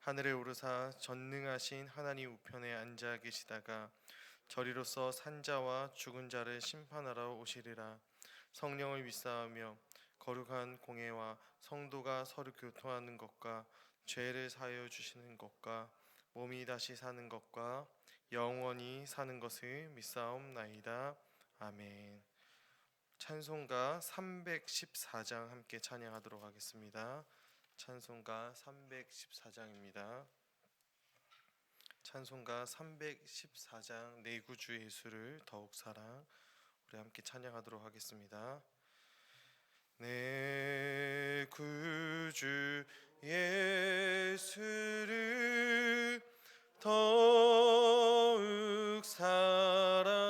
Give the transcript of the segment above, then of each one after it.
하늘에 오르사 전능하신 하나님 우편에 앉아 계시다가 저리로서 산자와 죽은 자를 심판하러 오시리라 성령을 믿사하며 거룩한 공예와 성도가 서로 교통하는 것과 죄를 사하여 주시는 것과 몸이 다시 사는 것과 영원히 사는 것을 믿사옵나이다 아멘. 찬송가 314장 함께 찬양하도록 하겠습니다. 찬송가 314장입니다. 찬송가 314장 내 구주 예수를 더욱 사랑 우리 함께 찬양하도록 하겠습니다. 내 구주 예수를 더욱 사랑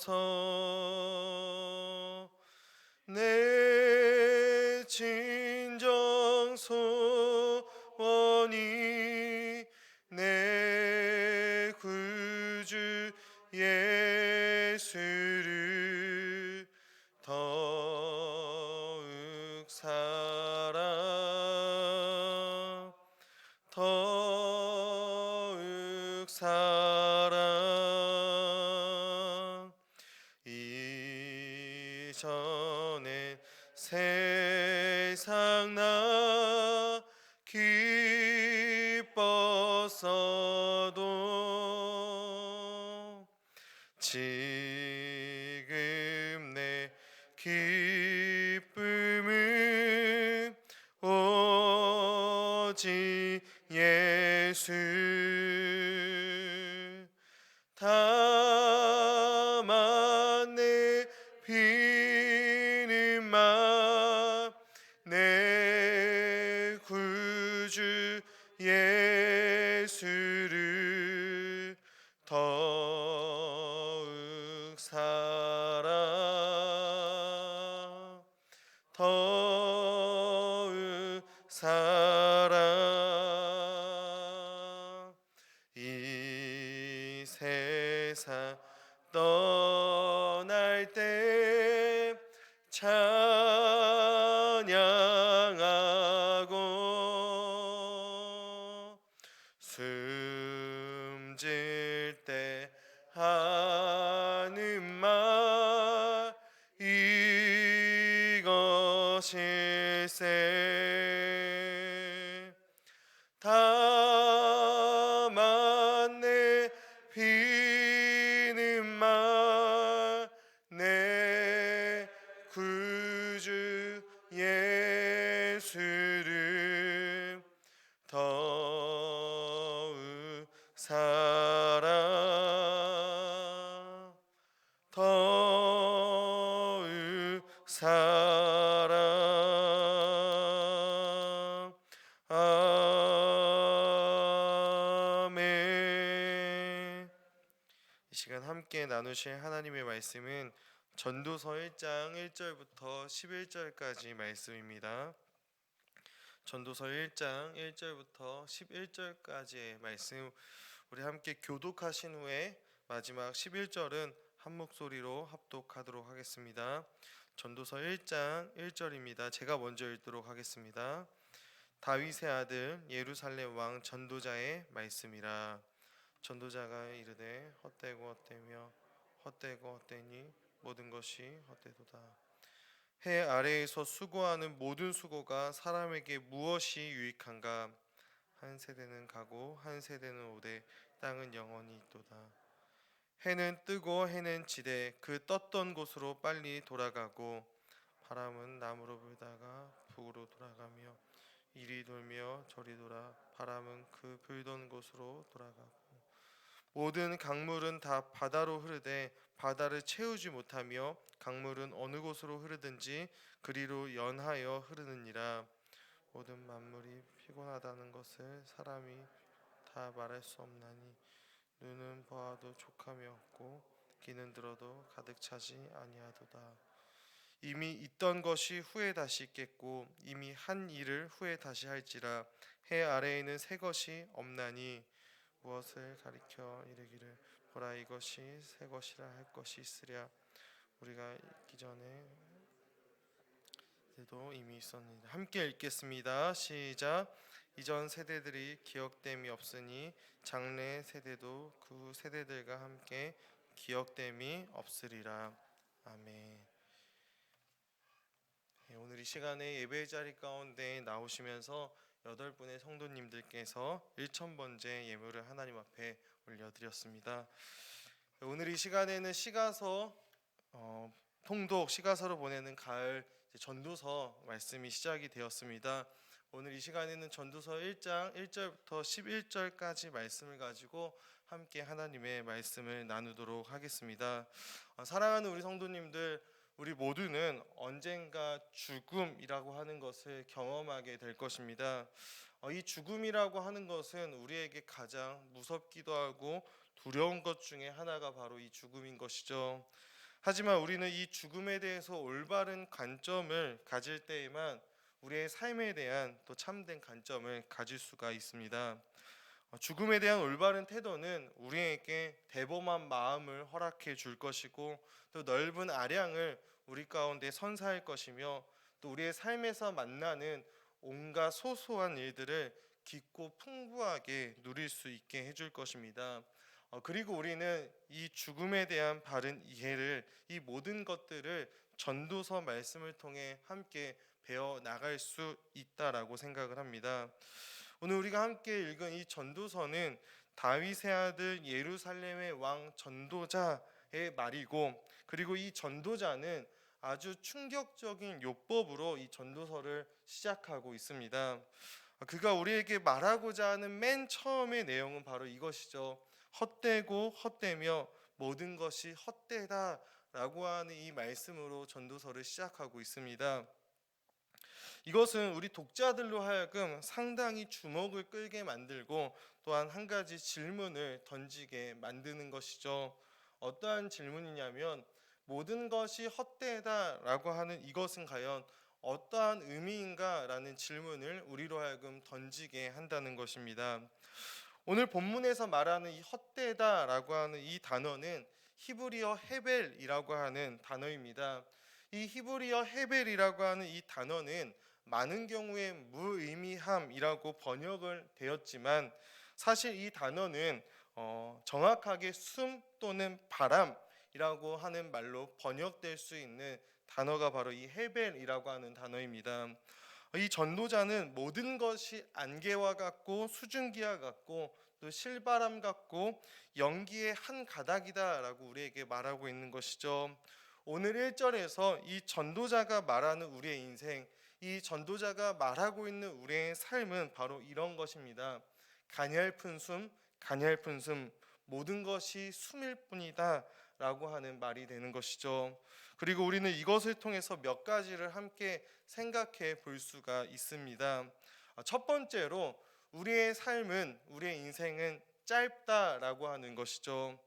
들으소서 내 진 기뻤어도 지금 내 기쁨은 오직 예수 찬 함께 나누실 하나님의 말씀은 전도서 1장 1절부터 11절까지 말씀입니다. 전도서 1장 1절부터 11절까지의 말씀 우리 함께 교독하신 후에 마지막 11절은 한 목소리로 합독하도록 하겠습니다. 전도서 1장 1절입니다. 제가 먼저 읽도록 하겠습니다. 다윗의 아들 예루살렘 왕 전도자의 말씀이라 전도자가 이르되 헛되고 헛되며 헛되고 헛되니 모든 것이 헛되도다. 해 아래에서 수고하는 모든 수고가 사람에게 무엇이 유익한가? 한 세대는 가고 한 세대는 오되 땅은 영원히 있도다. 해는 뜨고 해는 지되 그 떴던 곳으로 빨리 돌아가고 바람은 남으로 불다가 북으로 돌아가며 이리 돌며 저리 돌아 바람은 그 불던 곳으로 돌아가고 모든 강물은 다 바다로 흐르되 바다를 채우지 못하며 강물은 어느 곳으로 흐르든지 그리로 연하여 흐르느니라. 모든 만물이 피곤하다는 것을 사람이 다 말할 수 없나니 눈은 보아도 족함이 없고 귀는 들어도 가득 차지 아니하도다. 이미 있던 것이 후에 다시 있겠고 이미 한 일을 후에 다시 할지라 해 아래에는 새 것이 없나니 무엇을 가리켜 이르기를 보라 이것이 새 것이라 할 것이 있으랴. 우리가 있기 전에 도 이미 있었는데 함께 읽겠습니다. 시작. 이전 세대들이 기억됨이 없으니 장래 세대도 그 세대들과 함께 기억됨이 없으리라. 아멘. 예, 오늘 이 시간에 예배 자리 가운데 나오시면서 여덟 분의 성도님들께서 1천번째 예물을 하나님 앞에 올려드렸습니다. 오늘 이 시간에는 시가서 어, 통독 시가서로 보내는 가을 전도서 말씀이 시작이 되었습니다. 오늘 이 시간에는 전도서 1장 1절부터 11절까지 말씀을 가지고 함께 하나님의 말씀을 나누도록 하겠습니다. 어, 사랑하는 우리 성도님들 우리 모두는 언젠가 죽음이라고 하는 것을 경험하게 될 것입니다. 어, 이 죽음이라고 하는 것은 우리에게 가장 무섭기도 하고 두려운 것 중에 하나가 바로 이 죽음인 것이죠. 하지만 우리는 이 죽음에 대해서 올바른 관점을 가질 때에만 우리의 삶에 대한 또 참된 관점을 가질 수가 있습니다. 어, 죽음에 대한 올바른 태도는 우리에게 대범한 마음을 허락해 줄 것이고 또 넓은 아량을 우리 가운데 선사할 것이며 또 우리의 삶에서 만나는 온갖 소소한 일들을 깊고 풍부하게 누릴 수 있게 해줄 것입니다. 어, 그리고 우리는 이 죽음에 대한 바른 이해를 이 모든 것들을 전도서 말씀을 통해 함께 배워 나갈 수 있다라고 생각을 합니다. 오늘 우리가 함께 읽은 이 전도서는 다윗의 아들 예루살렘의 왕 전도자의 말이고 그리고 이 전도자는 아주 충격적인 요법으로 이 전도서를 시작하고 있습니다. 그가 우리에게 말하고자 하는 맨 처음의 내용은 바로 이것이죠. 헛되고 헛되며 모든 것이 헛되다라고 하는 이 말씀으로 전도서를 시작하고 있습니다. 이것은 우리 독자들로 하여금 상당히 주목을 끌게 만들고 또한 한 가지 질문을 던지게 만드는 것이죠. 어떠한 질문이냐면 모든 것이 헛되다라고 하는 이것은 과연 어떠한 의미인가라는 질문을 우리로 하여금 던지게 한다는 것입니다. 오늘 본문에서 말하는 이 헛되다라고 하는 이 단어는 히브리어 헤벨이라고 하는 단어입니다. 이 히브리어 헤벨이라고 하는 이 단어는 많은 경우에 무의미함이라고 번역을 되었지만 사실 이 단어는 어, 정확하게 숨 또는 바람 이라고 하는 말로 번역될 수 있는 단어가 바로 이 헤벨이라고 하는 단어입니다. 이 전도자는 모든 것이 안개와 같고 수증기와 같고 또 실바람 같고 연기의 한 가닥이다라고 우리에게 말하고 있는 것이죠. 오늘 1절에서 이 전도자가 말하는 우리의 인생, 이 전도자가 말하고 있는 우리의 삶은 바로 이런 것입니다. 가냘픈 숨, 가냘픈 숨, 모든 것이 숨일 뿐이다. 라고 하는 말이 되는 것이죠. 그리고 우리는 이것을 통해서 몇 가지를 함께 생각해 볼 수가 있습니다. 첫 번째로 우리의 삶은, 우리의 인생은 짧다라고 하는 것이죠.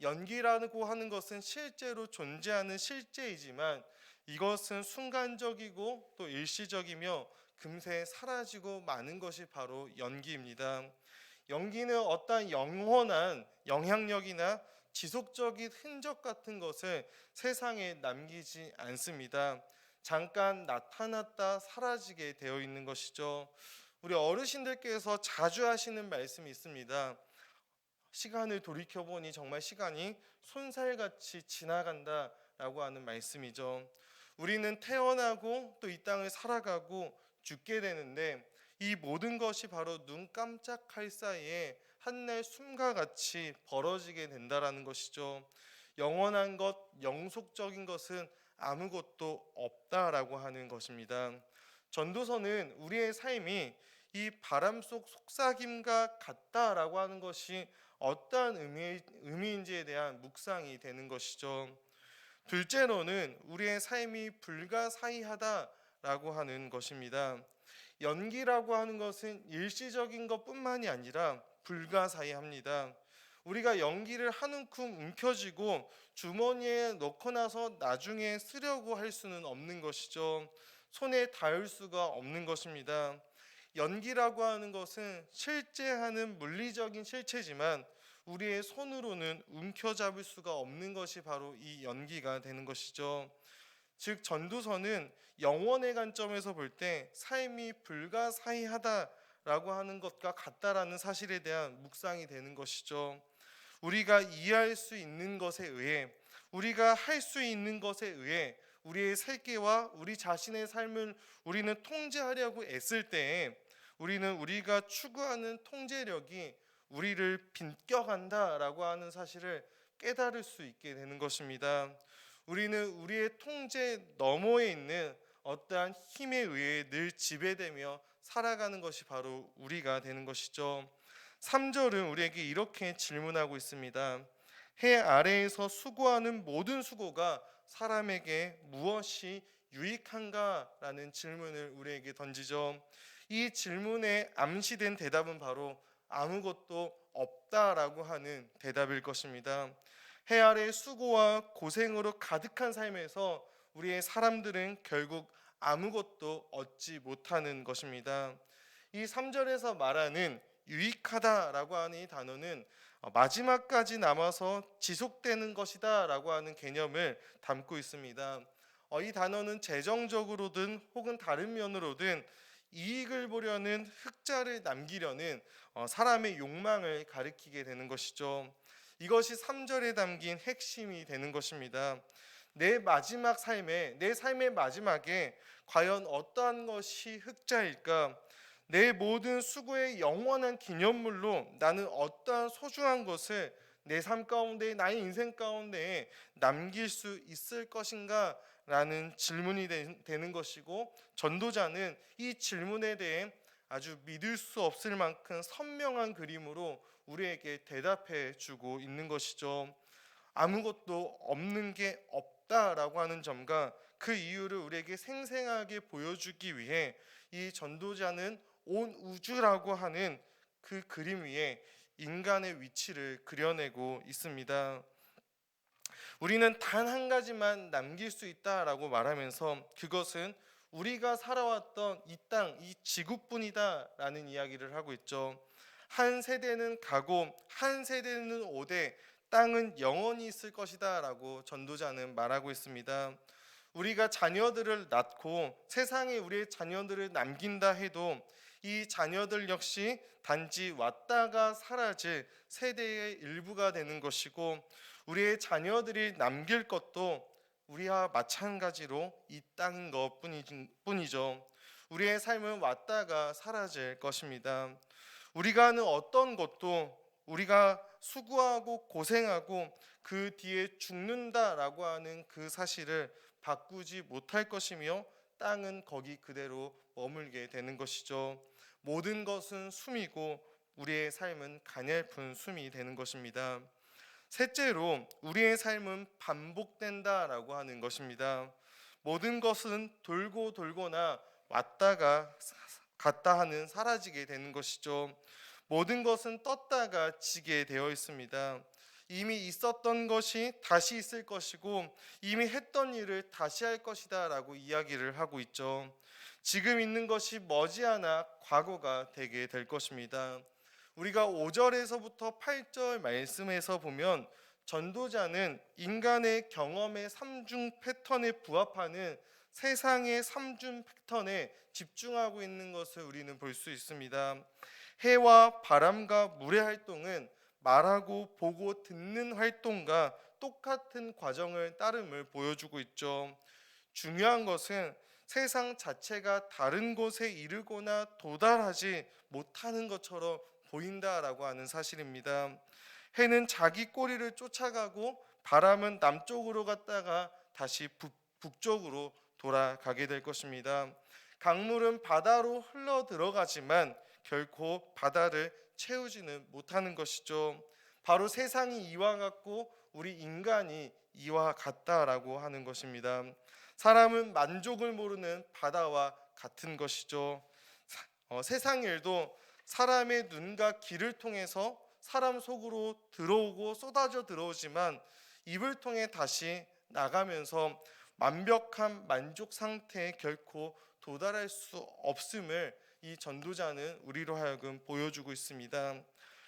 연기라고 하는 것은 실제로 존재하는 실제이지만 이것은 순간적이고 또 일시적이며 금세 사라지고 마는 것이 바로 연기입니다. 연기는 어떠한 영원한 영향력이나 지속적인 흔적 같은 것을 세상에 남기지 않습니다. 잠깐 나타났다 사라지게 되어 있는 것이죠. 우리 어르신들께서 자주 하시는 말씀이 있습니다. 시간을 돌이켜 보니 정말 시간이 손살같이 지나간다 라고 하는 말씀이죠. 우리는 태어나고 또 이 땅을 살아가고 죽게 되는데 이 모든 것이 바로 눈 깜짝할 사이에 한날 숨과 같이 벌어지게 된다라는 것이죠. 영원한 것, 영속적인 것은 아무것도 없다라고 하는 것입니다. 전도서는 우리의 삶이 이 바람 속 속삭임과 같다라고 하는 것이 어떠한 의미, 의미인지에 대한 묵상이 되는 것이죠. 둘째로는 우리의 삶이 불가사의하다라고 하는 것입니다. 연기라고 하는 것은 일시적인 것뿐만이 아니라 불가사의합니다. 우리가 연기를 한 움큼 움켜쥐고 주머니에 넣고 나서 나중에 쓰려고 할 수는 없는 것이죠. 손에 닿을 수가 없는 것입니다. 연기라고 하는 것은 실제 하는 물리적인 실체지만 우리의 손으로는 움켜잡을 수가 없는 것이 바로 이 연기가 되는 것이죠. 즉 전도서는 영원의 관점에서 볼 때 삶이 불가사의하다 라고 하는 것과 같다라는 사실에 대한 묵상이 되는 것이죠. 우리가 이해할 수 있는 것에 의해 우리가 할 수 있는 것에 의해 우리의 세계와 우리 자신의 삶을 우리는 통제하려고 애쓸 때에 우리는 우리가 추구하는 통제력이 우리를 빈격한다라고 하는 사실을 깨달을 수 있게 되는 것입니다. 우리는 우리의 통제 너머에 있는 어떠한 힘에 의해 늘 지배되며 살아가는 것이 바로 우리가 되는 것이죠. 3절은 우리에게 이렇게 질문하고 있습니다. 해 아래에서 수고하는 모든 수고가 사람에게 무엇이 유익한가라는 질문을 우리에게 던지죠. 이 질문에 암시된 대답은 바로 아무것도 없다라고 하는 대답일 것입니다. 해 아래 수고와 고생으로 가득한 삶에서 우리의 사람들은 결국 아무것도 얻지 못하는 것입니다. 이 3절에서 말하는 유익하다라고 하는 이 단어는 어, 마지막까지 남아서 지속되는 것이다라고 하는 개념을 담고 있습니다. 어, 이 단어는 재정적으로든 혹은 다른 면으로든 이익을 보려는 흑자를 남기려는 어, 사람의 욕망을 가리키게 되는 것이죠. 이것이 3절에 담긴 핵심이 되는 것입니다. 내 마지막 삶에 내 삶의 마지막에 과연 어떠한 것이 흑자일까? 내 모든 수고의 영원한 기념물로 나는 어떠한 소중한 것을 내 삶 가운데 나의 인생 가운데 남길 수 있을 것인가? 라는 질문이 되- 되는 것이고 전도자는 이 질문에 대해 아주 믿을 수 없을 만큼 선명한 그림으로 우리에게 대답해 주고 있는 것이죠. 아무것도 없는 게 없다라고 하는 점과 그 이유를 우리에게 생생하게 보여주기 위해 이 전도자는 온 우주라고 하는 그 그림 위에 인간의 위치를 그려내고 있습니다. 우리는 단 한 가지만 남길 수 있다라고 말하면서 그것은 우리가 살아왔던 이 땅, 이 지구뿐이다라는 이야기를 하고 있죠. 한 세대는 가고 한 세대는 오되 땅은 영원히 있을 것이다라고 전도자는 말하고 있습니다. 우리가 자녀들을 낳고 세상에 우리의 자녀들을 남긴다 해도 이 자녀들 역시 단지 왔다가 사라질 세대의 일부가 되는 것이고 우리의 자녀들이 남길 것도 우리와 마찬가지로 이 땅인 것 뿐이죠. 우리의 삶은 왔다가 사라질 것입니다. 우리가 하는 어떤 것도 우리가 수고하고 고생하고 그 뒤에 죽는다라고 하는 그 사실을 바꾸지 못할 것이며 땅은 거기 그대로 머물게 되는 것이죠. 모든 것은 숨이고 우리의 삶은 가냘픈 숨이 되는 것입니다. 셋째로 우리의 삶은 반복된다라고 하는 것입니다. 모든 것은 돌고 돌거나 왔다가 갔다 하는 사라지게 되는 것이죠. 모든 것은 떴다가 지게 되어 있습니다. 이미 있었던 것이 다시 있을 것이고 이미 했던 일을 다시 할 것이다라고 이야기를 하고 있죠. 지금 있는 것이 머지않아 과거가 되게 될 것입니다. 우리가 5절에서부터 8절 말씀에서 보면 전도자는 인간의 경험의 삼중 패턴에 부합하는 세상의 삼중 패턴에 집중하고 있는 것을 우리는 볼 수 있습니다. 해와 바람과 물의 활동은 말하고 보고 듣는 활동과 똑같은 과정을 따름을 보여주고 있죠. 중요한 것은 세상 자체가 다른 곳에 이르거나 도달하지 못하는 것처럼 보인다라고 하는 사실입니다. 해는 자기 꼬리를 쫓아가고 바람은 남쪽으로 갔다가 다시 북, 북쪽으로 돌아가게 될 것입니다. 강물은 바다로 흘러 들어가지만 결코 바다를 채우지는 못하는 것이죠. 바로 세상이 이와 같고 우리 인간이 이와 같다라고 하는 것입니다. 사람은 만족을 모르는 바다와 같은 것이죠. 사- 어, 세상 일도 사람의 눈과 귀를 통해서 사람 속으로 들어오고 쏟아져 들어오지만 입을 통해 다시 나가면서 완벽한 만족 상태에 결코 도달할 수 없음을 이 전도자는 우리로 하여금 보여주고 있습니다.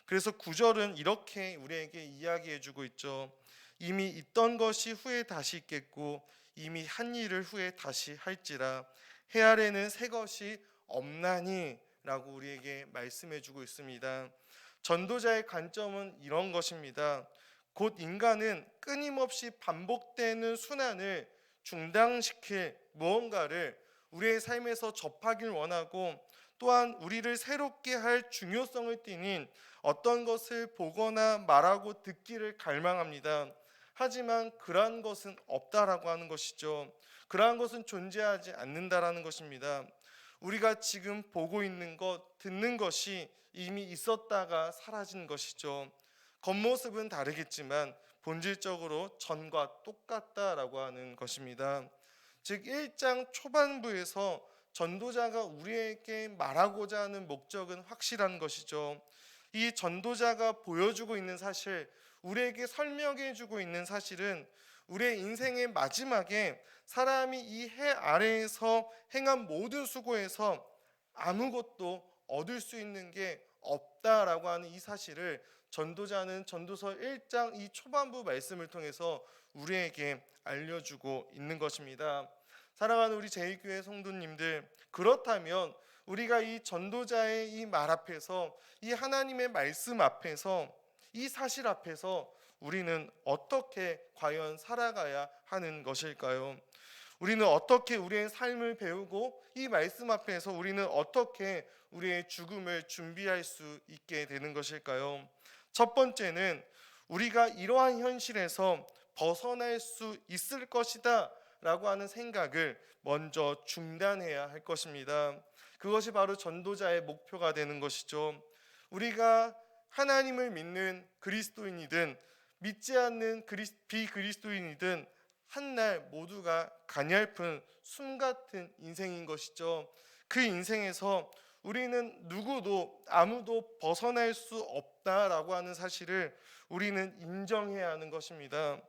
그래서 구절은 이렇게 우리에게 이야기해 주고 있죠. 이미 있던 것이 후에 다시 있겠고 이미 한 일을 후에 다시 할지라 해 아래는 새 것이 없나니라고 우리에게 말씀해 주고 있습니다. 전도자의 관점은 이런 것입니다. 곧 인간은 끊임없이 반복되는 순환을 중단시킬 무언가를 우리의 삶에서 접하길 원하고 또한 우리를 새롭게 할 중요성을 띠닌 어떤 것을 보거나 말하고 듣기를 갈망합니다. 하지만 그러한 것은 없다라고 하는 것이죠. 그러한 것은 존재하지 않는다라는 것입니다. 우리가 지금 보고 있는 것, 듣는 것이 이미 있었다가 사라진 것이죠. 겉모습은 다르겠지만 본질적으로 전과 똑같다라고 하는 것입니다. 즉 1장 초반부에서 전도자가 우리에게 말하고자 하는 목적은 확실한 것이죠. 이 전도자가 보여주고 있는 사실, 우리에게 설명해 주고 있는 사실은 우리의 인생의 마지막에 사람이 이 해 아래에서 행한 모든 수고에서 아무것도 얻을 수 있는 게 없다라고 하는 이 사실을 전도자는 전도서 1장 이 초반부 말씀을 통해서 우리에게 알려주고 있는 것입니다. 사랑하는 우리 제1교회 성도님들 그렇다면 우리가 이 전도자의 이 말 앞에서 이 하나님의 말씀 앞에서 이 사실 앞에서 우리는 어떻게 과연 살아가야 하는 것일까요? 우리는 어떻게 우리의 삶을 배우고 이 말씀 앞에서 우리는 어떻게 우리의 죽음을 준비할 수 있게 되는 것일까요? 첫 번째는 우리가 이러한 현실에서 벗어날 수 있을 것이다 라고 하는 생각을 먼저 중단해야 할 것입니다. 그것이 바로 전도자의 목표가 되는 것이죠. 우리가 하나님을 믿는 그리스도인이든 믿지 않는 그리스, 비그리스도인이든 한 날 모두가 가냘픈 숨 같은 인생인 것이죠. 그 인생에서 우리는 누구도 아무도 벗어날 수 없다라고 하는 사실을 우리는 인정해야 하는 것입니다.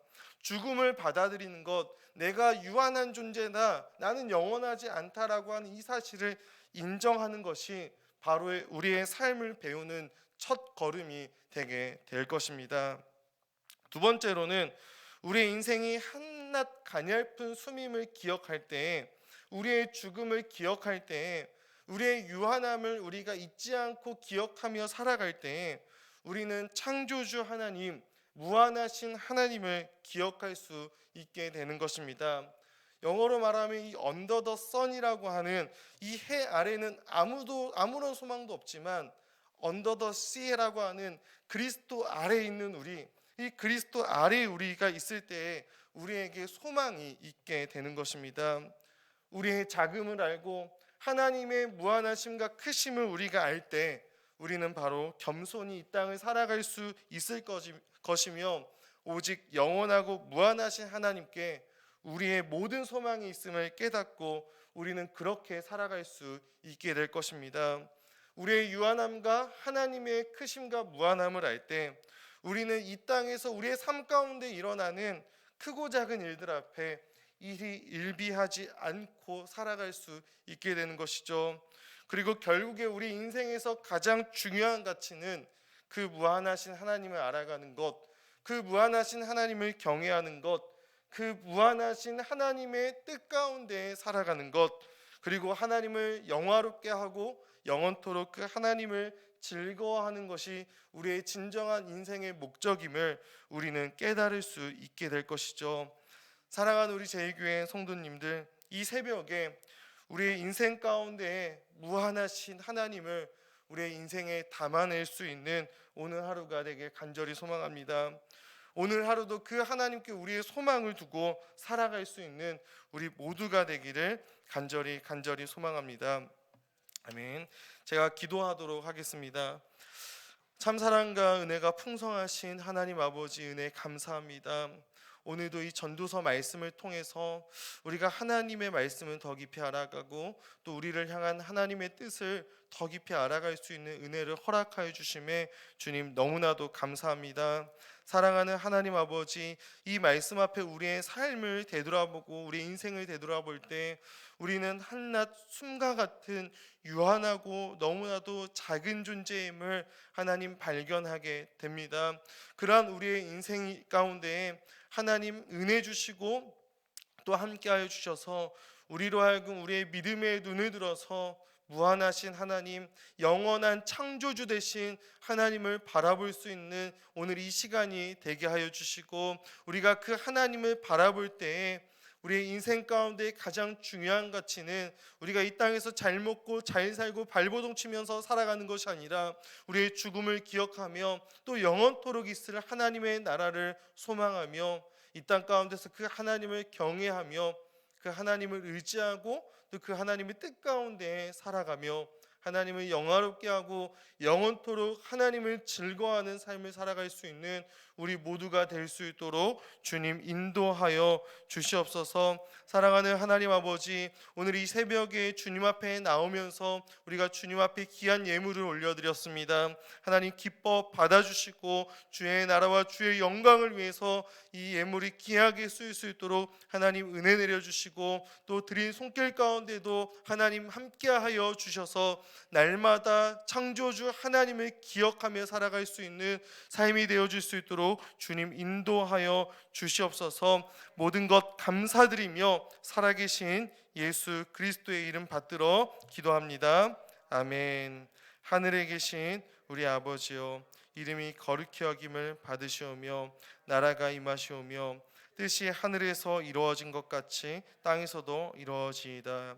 죽음을 받아들이는 것, 내가 유한한 존재다, 나는 영원하지 않다라고 하는 이 사실을 인정하는 것이 바로 우리의 삶을 배우는 첫 걸음이 되게 될 것입니다. 두 번째로는 우리의 인생이 한낱 가냘픈 숨임을 기억할 때에 우리의 죽음을 기억할 때에 우리의 유한함을 우리가 잊지 않고 기억하며 살아갈 때에 우리는 창조주 하나님, 무한하신 하나님을 기억할 수 있게 되는 것입니다. 영어로 말하면 이 언더 더 선이라고 하는 이 해 아래는 아무도 아무런 소망도 없지만 언더 더 씨라고 하는 그리스도 아래에 있는 우리 이 그리스도 아래에 우리가 있을 때에 우리에게 소망이 있게 되는 것입니다. 우리의 자금을 알고 하나님의 무한하심과 크심을 우리가 알 때 우리는 바로 겸손히 이 땅을 살아갈 수 있을 것이- 것이며 오직 영원하고 무한하신 하나님께 우리의 모든 소망이 있음을 깨닫고 우리는 그렇게 살아갈 수 있게 될 것입니다. 우리의 유한함과 하나님의 크심과 무한함을 알 때 우리는 이 땅에서 우리의 삶 가운데 일어나는 크고 작은 일들 앞에 일이 일비하지 않고 살아갈 수 있게 되는 것이죠. 그리고 결국에 우리 인생에서 가장 중요한 가치는 그 무한하신 하나님을 알아가는 것, 그 무한하신 하나님을 경외하는 것, 그 무한하신 하나님의 뜻 가운데 살아가는 것, 그리고 하나님을 영화롭게 하고 영원토록 그 하나님을 즐거워하는 것이 우리의 진정한 인생의 목적임을 우리는 깨달을 수 있게 될 것이죠. 사랑하는 우리 제1교회 성도님들, 이 새벽에 우리의 인생 가운데 무한하신 하나님을 우리의 인생에 담아낼 수 있는 오늘 하루가 되길 간절히 소망합니다. 오늘 하루도 그 하나님께 우리의 소망을 두고 살아갈 수 있는 우리 모두가 되기를 간절히 간절히 소망합니다. 아멘. 제가 기도하도록 하겠습니다. 참 사랑과 은혜가 풍성하신 하나님 아버지 은혜 감사합니다. 오늘도 이 전도서 말씀을 통해서 우리가 하나님의 말씀을 더 깊이 알아가고 또 우리를 향한 하나님의 뜻을 더 깊이 알아갈 수 있는 은혜를 허락하여 주심에 주님 너무나도 감사합니다. 사랑하는 하나님 아버지 이 말씀 앞에 우리의 삶을 되돌아보고 우리의 인생을 되돌아볼 때 우리는 한낱 숨과 같은 유한하고 너무나도 작은 존재임을 하나님 발견하게 됩니다. 그러한 우리의 인생 가운데 하나님 은혜 주시고 또 함께하여 주셔서 우리로 하여금 우리의 믿음의 눈을 들어서 무한하신 하나님, 영원한 창조주 되신 하나님을 바라볼 수 있는 오늘 이 시간이 되게 하여 주시고 우리가 그 하나님을 바라볼 때에 우리의 인생 가운데 가장 중요한 가치는 우리가 이 땅에서 잘 먹고 잘 살고 발버둥 치면서 살아가는 것이 아니라 우리의 죽음을 기억하며 또 영원토록 있을 하나님의 나라를 소망하며 이 땅 가운데서 그 하나님을 경외하며 그 하나님을 의지하고 또 그 하나님의 뜻 가운데 살아가며 하나님을 영화롭게 하고 영원토록 하나님을 즐거워하는 삶을 살아갈 수 있는 우리 모두가 될 수 있도록 주님 인도하여 주시옵소서. 사랑하는 하나님 아버지, 오늘 이 새벽에 주님 앞에 나오면서 우리가 주님 앞에 귀한 예물을 올려드렸습니다. 하나님 기뻐 받아주시고 주의 나라와 주의 영광을 위해서 이 예물이 귀하게 쓰일 수 있도록 하나님 은혜 내려주시고 또 드린 손길 가운데도 하나님 함께하여 주셔서 날마다 창조주 하나님을 기억하며 살아갈 수 있는 삶이 되어질 수 있도록 주님 인도하여 주시옵소서 모든 것 감사드리며 살아계신 예수 그리스도의 이름 받들어 기도합니다. 아멘. 하늘에 계신 우리 아버지여 이름이 거룩히 여김을 받으시오며 나라가 임하시오며 뜻이 하늘에서 이루어진 것 같이 땅에서도 이루어지이다.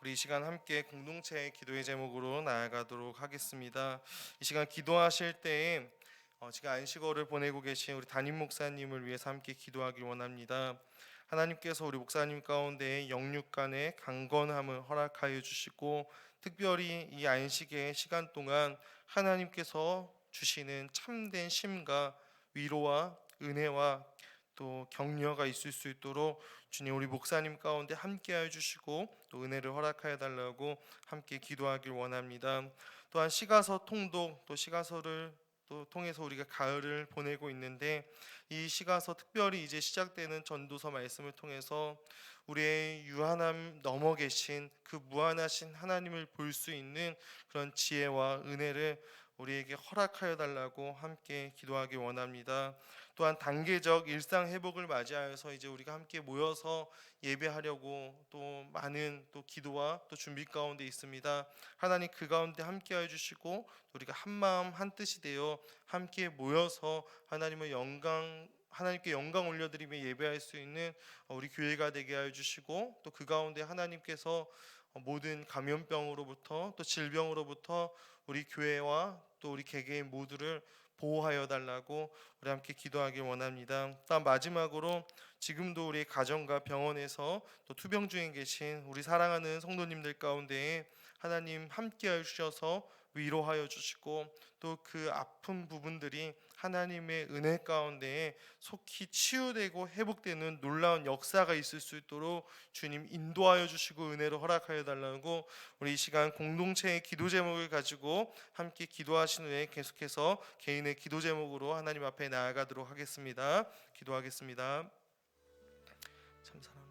우리 이 시간 함께 공동체의 기도의 제목으로 나아가도록 하겠습니다. 이 시간 기도하실 때에 어, 지금 안식어를 보내고 계신 우리 담임 목사님을 위해서 함께 기도하길 원합니다. 하나님께서 우리 목사님 가운데 영육간의 강건함을 허락하여 주시고 특별히 이 안식의 시간 동안 하나님께서 주시는 참된 심과 위로와 은혜와 또 격려가 있을 수 있도록 주님 우리 목사님 가운데 함께하여 주시고 또 은혜를 허락하여 달라고 함께 기도하길 원합니다. 또한 시가서 통독 또 시가서를 또 통해서 우리가 가을을 보내고 있는데 이 시가서 특별히 이제 시작되는 전도서 말씀을 통해서 우리의 유한함 넘어 계신 그 무한하신 하나님을 볼 수 있는 그런 지혜와 은혜를 우리에게 허락하여 달라고 함께 기도하기 원합니다. 또한 단계적 일상 회복을 맞이하여서 이제 우리가 함께 모여서 예배하려고 또 많은 또 기도와 또 준비 가운데 있습니다. 하나님 그 가운데 함께하여 주시고 우리가 한 마음 한 뜻이 되어 함께 모여서 하나님의 영광 하나님께 영광 올려드리며 예배할 수 있는 우리 교회가 되게 하여 주시고 또 그 가운데 하나님께서 모든 감염병으로부터 또 질병으로부터 우리 교회와 또 우리 개개인 모두를 보호하여 달라고 우리 함께 기도하길 원합니다. 다음 마지막으로 지금도 우리 가정과 병원에서 또 투병 중에 계신 우리 사랑하는 성도님들 가운데 하나님 함께해 주셔서 위로하여 주시고 또 그 아픈 부분들이 하나님의 은혜 가운데 속히 치유되고 회복되는 놀라운 역사가 있을 수 있도록 주님 인도하여 주시고 은혜로 허락하여 달라고 우리 이 시간 공동체의 기도 제목을 가지고 함께 기도하신 후에 계속해서 개인의 기도 제목으로 하나님 앞에 나아가도록 하겠습니다. 기도하겠습니다. 참 사랑.